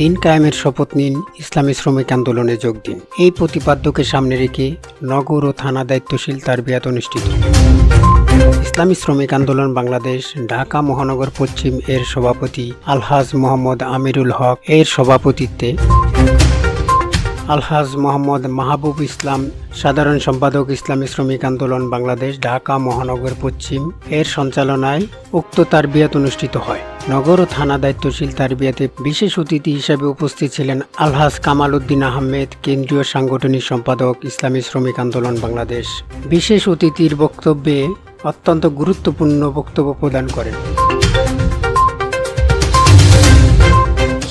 দিন কায়েমের শপথ নিন, ইসলামী শ্রমিক আন্দোলনে যোগ দিন। এই প্রতিপাদ্যকে সামনে রেখে নগর ও থানা দায়িত্বশীল তার বিয়াত অনুষ্ঠিত। ইসলামী শ্রমিক আন্দোলন বাংলাদেশ, ঢাকা মহানগর পশ্চিম এর সভাপতি আলহাজ মোহাম্মদ আমিরুল হক এর সভাপতিত্বে আলহাজ মোহাম্মদ মাহবুব ইসলাম সাধারণ সম্পাদক ইসলামী শ্রমিক আন্দোলন বাংলাদেশ, ঢাকা, মহানগর, পশ্চিম। এর সঞ্চালনায় উক্ত তারবিয়াত অনুষ্ঠিত হয়। নগর ও থানা দায়িত্বশীল তারবিয়াতে বিশেষ অতিথি হিসেবে উপস্থিত ছিলেন আলহাজ কামাল উদ্দিন আহমেদ, কেন্দ্রীয় সাংগঠনিক সম্পাদক ইসলামী শ্রমিক আন্দোলন বাংলাদেশ। বিশেষ অতিথির বক্তব্যে অত্যন্ত গুরুত্বপূর্ণ বক্তব্য প্রদান করেন।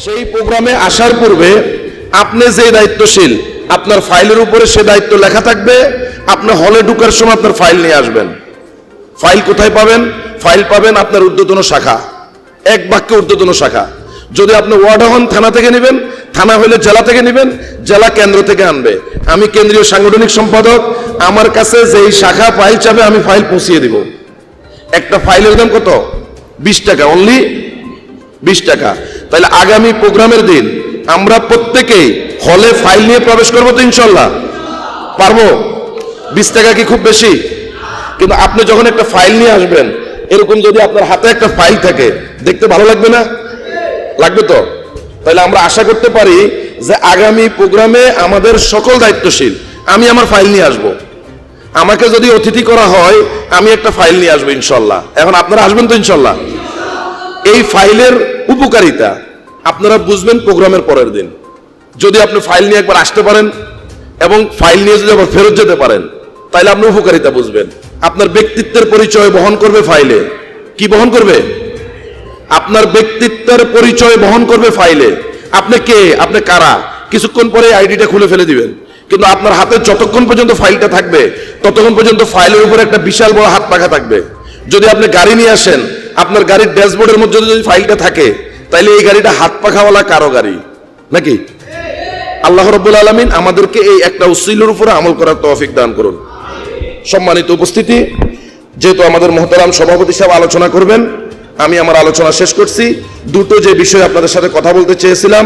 সেই প্রোগ্রামে আসার পূর্বে আপনি যে দায়িত্বশীল আপনার ফাইলের উপরে সে দায়িত্ব লেখা থাকবে, আপনি হলে ঢুকার সময় আপনার ফাইল নিয়ে আসবেন। ফাইল কোথায় পাবেন? ফাইল পাবেন আপনার ঊর্ধ্বতন শাখা। এক বাক্যে ঊর্ধ্বতন শাখা। যদি আপনি ওয়ার্ড হন, থানা থেকে নেবেন, থানা হলে জেলা থেকে নেবেন, জেলা কেন্দ্র থেকে আনবে। আমি কেন্দ্রীয় সাংগঠনিক সম্পাদক, আমার কাছে যেই শাখা ফাইল চাবে, আমি ফাইল পৌঁছিয়ে দিব। একটা ফাইলের দাম কত? বিশ টাকা অনলি বিশ টাকা। তাহলে আগামী প্রোগ্রামের দিন আমরা প্রত্যেকেই হলে ফাইল নিয়ে প্রবেশ করব তো ইনশাল্লাহ। পারব? বিশ টাকা কি খুব বেশি? কিন্তু আপনি যখন একটা ফাইল নিয়ে আসবেন, এরকম যদি আপনার হাতে একটা ফাইল থাকে, দেখতে ভালো লাগবে না? লাগবে তো? তাহলে আমরা আশা করতে পারি যে আগামী প্রোগ্রামে আমাদের সকল দায়িত্বশীল, আমি আমার ফাইল নিয়ে আসব। আমাকে যদি অতিথি করা হয়, আমি একটা ফাইল নিয়ে আসব ইনশাল্লাহ। এখন আপনারা আসবেন তো ইনশাল্লাহ? এই ফাইলের উপকারিতা আপনারা বুঝবেন প্রোগ্রামের পরের দিন। যদি আপনি ফাইল নিয়ে একবার আসতে পারেন এবং ফাইল নিয়ে যদি আবার ফেরত যেতে পারেন তাহলে আপনি উপকারিতা বুঝবেন। আপনার ব্যক্তিত্বের পরিচয় বহন করবে ফাইলে। কি বহন করবে? আপনার ব্যক্তিত্বের পরিচয় বহন করবে ফাইলে। আপনি কে? আপনি কারা? কিছুক্ষণ পরে আইডিটা খুলে ফেলে দিবেন। কিন্তু আপনার হাতে যতক্ষণ পর্যন্ত ফাইলটা থাকবে, ততক্ষণ পর্যন্ত ফাইলের উপরে একটা বিশাল বড় হাত পাখা থাকবে। যদি আপনি গাড়ি নিয়ে আসেন, আপনার গাড়ির ড্যাশবোর্ডের মধ্যে যদি ফাইলটা থাকে তাহলে এই গাড়িটা হাত পাখাওয়ালা কারও গাড়ি। নাকি? আল্লাহ রব্বুল আলমিন আমাদেরকে এই একটা উসিলের উপরে আমল করার তৌফিক দান করুন। সম্মানিত উপস্থিতি, যেহেতু আমাদের মহতারাম সভাপতি সাহেব আলোচনা করবেন, আমি আমার আলোচনা শেষ করছি। দুটো যে বিষয়ে আপনাদের সাথে কথা বলতে চেয়েছিলাম,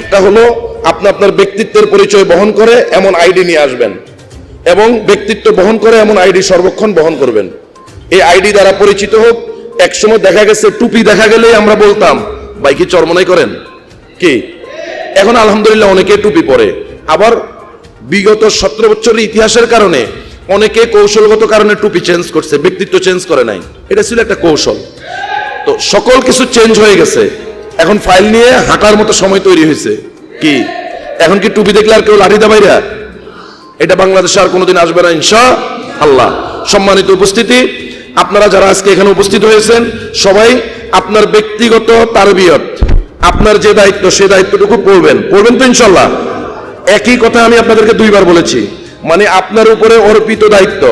একটা হলো আপনি আপনার ব্যক্তিত্বের পরিচয় বহন করে এমন আইডি নিয়ে আসবেন এবং ব্যক্তিত্ব বহন করে এমন আইডি সর্বক্ষণ বহন করবেন। এই আইডি দ্বারা পরিচিত হোক, একসময় দেখা গেছে টুপি দেখা গেলেই আমরা বলতাম, ভাই কি চরমনাই করেন? কি? এখন আলহামদুলিল্লাহ অনেকে টুপি পরে। আবার বিগত সতেরো বছরের ইতিহাসের কারণে অনেকে কৌশলগত কারণে টুপি চেঞ্জ করছে, ব্যক্তিত্ব চেঞ্জ করে নাই। এটা ছিল একটা কৌশল। তো সকল কিছু চেঞ্জ হয়ে গেছে। এখন ফাইল নিয়ে হাঁটার মতো সময় তৈরি হয়েছে। কি? এখন কি টুপি দেখলে আর কেউ লাঠি দাবাইরা এটা বাংলাদেশে আর কোনোদিন আসবে না ইনশা আল্লাহ সম্মানিত উপস্থিতি, আপনারা যারা আজকে এখানে উপস্থিত হয়েছেন, সবাই আপনার ব্যক্তিগত তারবিয়ত আপনার যে দায়িত্ব, সে দায়িত্বটুকু পড়বেন। পড়বেন তো ইনশাল্লাহ। একই কথা আমি আপনাদেরকে দুইবার বলেছি। মানে আপনার উপরে অর্পিত দায়িত্ব,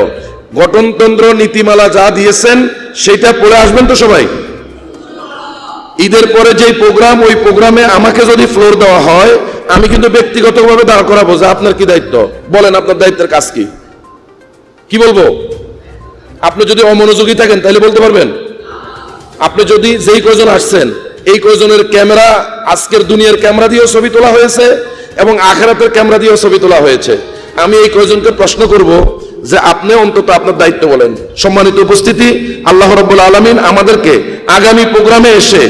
গঠনতন্ত্র, নীতিমালা যা দিয়েছেন, সেটা পড়ে আসবেন তো সবাই? ঈদের পরে যে প্রোগ্রাম, ওই প্রোগ্রামে আমাকে যদি ফ্লোর দেওয়া হয়, আমি কিন্তু ব্যক্তিগতভাবে দাঁড় করাবো যে আপনার কি দায়িত্ব। বলেন, আপনার দায়িত্বের কাজ কি? কি বলব? আপনি যদি অমনোযোগী থাকেন, তাহলে বলতে পারবেন? আপনি যদি যেই কজন আসছেন এই কয়জনের ক্যামেরা আজকের দুনিয়ার ক্যামেরা দিয়েও ছবি তোলা হয়েছে এবং আখেরাতের ক্যামেরা দিয়েও ছবি তোলা হয়েছে। আমি এই কয়জনকে প্রশ্ন করব যে আপনি অন্তত আপনার দায়িত্ব বলেন। সম্মানিত উপস্থিতি, আল্লাহ রব্বুল আলমিন আমাদেরকে আগামী প্রোগ্রামে এসে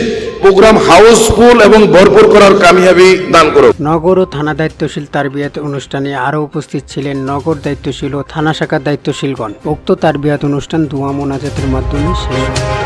প্রোগ্রাম হাউসফুল এবং ভরপুর করার কামিয়াবি দান করুন নগর ও থানা দায়িত্বশীল তারবিয়াত অনুষ্ঠানে আরও উপস্থিত ছিলেন নগর দায়িত্বশীল ও থানা শাখার দায়িত্বশীলগণ। উক্ত তারবিয়াত অনুষ্ঠান দুয়া মোনাজাতের মাধ্যমে শেষ হয়।